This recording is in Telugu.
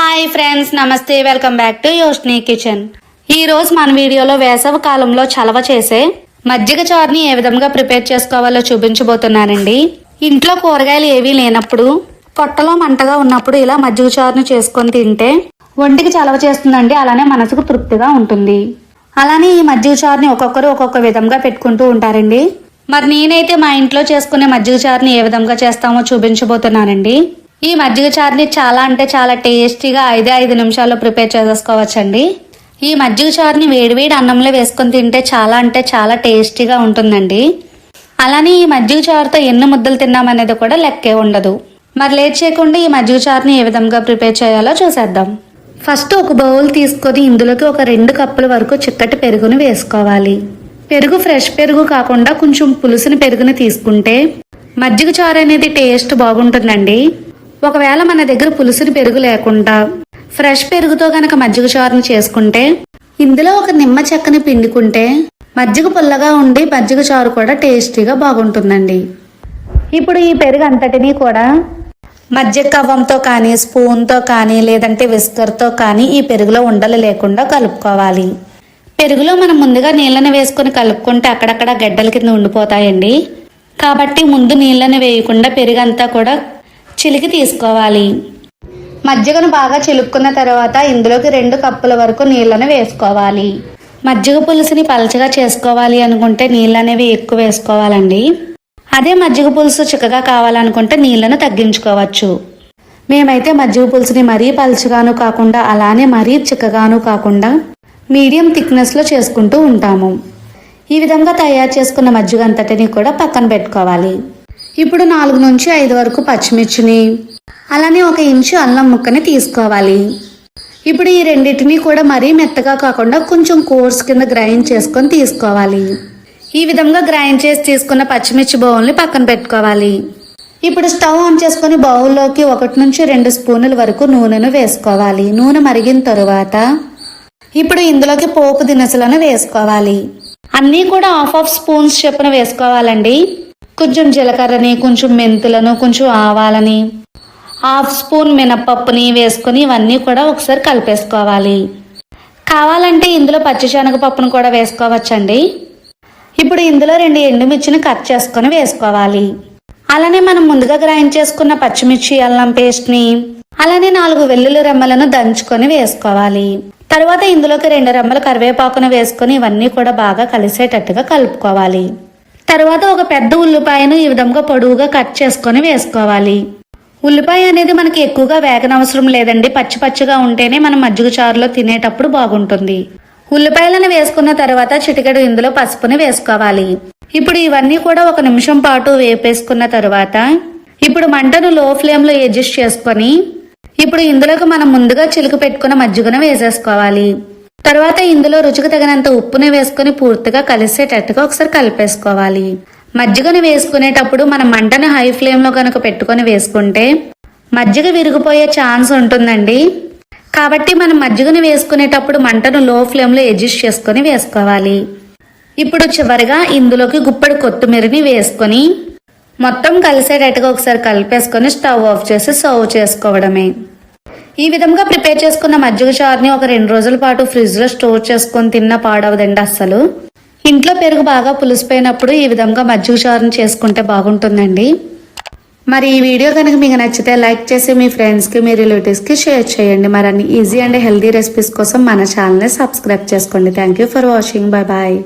హాయ్ ఫ్రెండ్స్ నమస్తే welcome back to Yoshni kitchen. ఈ రోజు మన వీడియోలో వేసవ కాలంలో చలవ చేసే మజ్జిగ చారుని ఏ విధంగా ప్రిపేర్ చేసుకోవాలో చూపించబోతున్నానండి. ఇంట్లో కూరగాయలు ఏవీ లేనప్పుడు పొట్టలో మంటగా ఉన్నప్పుడు ఇలా మజ్జిగ చారుని చేసుకొని తింటే ఒంటికి చలవ చేస్తుందండి అలానే మనసుకు తృప్తిగా ఉంటుంది. అలానే ఈ మజ్జిగ చారుని ఒక్కొక్కరు ఒక్కొక్క విధంగా పెట్టుకుంటూ ఉంటారండి. మరి నేనైతే మా ఇంట్లో చేసుకునే మజ్జిగ చారుని ఏ విధంగా చేస్తామో చూపించబోతున్నానండి. ఈ మజ్జిగ చారుని చాలా అంటే చాలా టేస్టీగా ఐదే ఐదు నిమిషాల్లో ప్రిపేర్ చేసేసుకోవచ్చండి ఈ మజ్జిగ చారుని వేడివేడి అన్నంలో వేసుకొని తింటే చాలా అంటే చాలా టేస్టీగా ఉంటుందండి. అలానే ఈ మజ్జిగ చారుతో ఎన్ని ముద్దలు తిన్నామనేది కూడా లెక్కే ఉండదు. మరి లేట్ చేయకుండా ఈ మజ్జిగ చారుని ఏ విధంగా ప్రిపేర్ చేయాలో చూసేద్దాం. ఫస్ట్ ఒక బౌల్ తీసుకొని ఇందులోకి ఒక రెండు కప్పుల వరకు చిక్కటి పెరుగును వేసుకోవాలి. పెరుగు ఫ్రెష్ పెరుగు కాకుండా కొంచెం పులుసుని పెరుగుని తీసుకుంటే మజ్జిగ చారు అనేది టేస్ట్ బాగుంటుందండి. ఒకవేళ మన దగ్గర పులుసుని పెరుగు లేకుండా ఫ్రెష్ పెరుగుతో గనక మజ్జిగ చారుని చేసుకుంటే ఇందులో ఒక నిమ్మ చెక్కని పిండుకుంటే మజ్జిగ పుల్లగా ఉండి మజ్జిగ చారు కూడా టేస్టీగా బాగుంటుందండి. ఇప్పుడు ఈ పెరుగు అంతటినీ కూడా మజ్జిగ కవ్వంతో కానీ స్పూన్తో కానీ లేదంటే విస్కర్తో కానీ ఈ పెరుగులో ఉండలు లేకుండా కలుపుకోవాలి. పెరుగులో మనం ముందుగా నీళ్ళని వేసుకొని కలుపుకుంటే అక్కడక్కడ గడ్డల కింద ఉండిపోతాయండి. కాబట్టి ముందు నీళ్ళని వేయకుండా పెరుగంతా కూడా చిలికి తీసుకోవాలి. మజ్జిగను బాగా చిలుక్కున్న తర్వాత ఇందులోకి రెండు కప్పుల వరకు నీళ్ళని వేసుకోవాలి. మజ్జిగ పులుసుని పలచగా చేసుకోవాలి అనుకుంటే నీళ్ళు అనేవి ఎక్కువ వేసుకోవాలండి. అదే మజ్జిగ పులుసు చిక్కగా కావాలనుకుంటే నీళ్ళను తగ్గించుకోవచ్చు. మేమైతే మజ్జిగ పులుసుని మరీ పలుచగాను కాకుండా అలానే మరీ చిక్కగాను కాకుండా మీడియం థిక్నెస్లో చేసుకుంటూ ఉంటాము. ఈ విధంగా తయారు చేసుకున్న మజ్జిగ అంతటిని కూడా పక్కన పెట్టుకోవాలి. ఇప్పుడు నాలుగు నుంచి ఐదు వరకు పచ్చిమిర్చిని అలానే ఒక ఇంచు అల్లం ముక్కని తీసుకోవాలి. ఇప్పుడు ఈ రెండింటిని కూడా మరీ మెత్తగా కాకుండా కొంచెం కోర్స్ కింద గ్రైండ్ చేసుకొని తీసుకోవాలి. ఈ విధంగా గ్రైండ్ చేసి తీసుకున్న పచ్చిమిర్చి బౌల్ని పక్కన పెట్టుకోవాలి. ఇప్పుడు స్టవ్ ఆన్ చేసుకొని బౌల్లోకి ఒకటి నుంచి రెండు స్పూనుల వరకు నూనెను వేసుకోవాలి. నూనె మరిగిన తరువాత ఇప్పుడు ఇందులోకి పోపు దినుసులను వేసుకోవాలి. అన్నీ కూడా హాఫ్ హాఫ్ స్పూన్స్ చొప్పున వేసుకోవాలండి. కొంచెం జీలకర్రని కొంచెం మెంతులను కొంచెం ఆవాలని హాఫ్ స్పూన్ మినపప్పుని వేసుకొని ఇవన్నీ కూడా ఒకసారి కలిపేసుకోవాలి. కావాలంటే ఇందులో పచ్చిశనగపప్పును కూడా వేసుకోవచ్చండి. ఇప్పుడు ఇందులో రెండు ఎండుమిర్చిని కట్ చేసుకొని వేసుకోవాలి. అలానే మనం ముందుగా గ్రైండ్ చేసుకున్న పచ్చిమిర్చి అల్లం పేస్ట్ని అలానే నాలుగు వెల్లుల్లి రెమ్మలను దంచుకొని వేసుకోవాలి. తర్వాత ఇందులోకి రెండు రెమ్మల కరివేపాకును వేసుకొని ఇవన్నీ కూడా బాగా కలిసేటట్టుగా కలుపుకోవాలి. తర్వాత ఒక పెద్ద ఉల్లిపాయను ఈ విధంగా పొడవుగా కట్ చేసుకొని వేసుకోవాలి. ఉల్లిపాయ అనేది మనకి ఎక్కువగా వేగనవసరం లేదండి. పచ్చి పచ్చిగా ఉంటేనే మనం మజ్జిగ చారులో తినేటప్పుడు బాగుంటుంది. ఉల్లిపాయలను వేసుకున్న తర్వాత చిటికెడు ఇందులో పసుపుని వేసుకోవాలి. ఇప్పుడు ఇవన్నీ కూడా ఒక నిమిషం పాటు వేపేసుకున్న తర్వాత ఇప్పుడు మంటను లో ఫ్లేమ్లో అడ్జస్ట్ చేసుకొని ఇప్పుడు ఇందులోకి మనం ముందుగా చిలుకు పెట్టుకున్న మజ్జిగను వేసేసుకోవాలి. తర్వాత ఇందులో రుచికి తగినంత ఉప్పుని వేసుకొని పూర్తిగా కలిసేటట్టుగా ఒకసారి కలిపేసుకోవాలి. మజ్జిగను వేసుకునేటప్పుడు మనం మంటను హై ఫ్లేమ్లో కనుక పెట్టుకొని వేసుకుంటే మజ్జిగ విరిగిపోయే ఛాన్స్ ఉంటుందండి. కాబట్టి మనం మజ్జిగను వేసుకునేటప్పుడు మంటను లో ఫ్లేమ్లో అడ్జస్ట్ చేసుకొని వేసుకోవాలి. ఇప్పుడు చివరిగా ఇందులోకి గుప్పడి కొత్తిమీరని వేసుకొని మొత్తం కలిసేటట్టుగా ఒకసారి కలిపేసుకొని స్టవ్ ఆఫ్ చేసి సర్వ్ చేసుకోవడమే. ఈ విధంగా ప్రిపేర్ చేసుకున్న మజ్జిగ చారుని ఒక రెండు రోజుల పాటు ఫ్రిడ్జ్లో స్టోర్ చేసుకొని తిన్న పాడవదండి అస్సలు. ఇంట్లో పెరుగు బాగా పులిసిపోయినప్పుడు ఈ విధంగా మజ్జిగ చారుని చేసుకుంటే బాగుంటుందండి. మరి ఈ వీడియో కనుక మీకు నచ్చితే లైక్ చేసి మీ ఫ్రెండ్స్కి మీ రిలేటివ్స్కి షేర్ చేయండి. మరి అన్ని ఈజీ అండ్ హెల్దీ రెసిపీస్ కోసం మన ఛానల్ని సబ్స్క్రైబ్ చేసుకోండి. Thank you for watching bye bye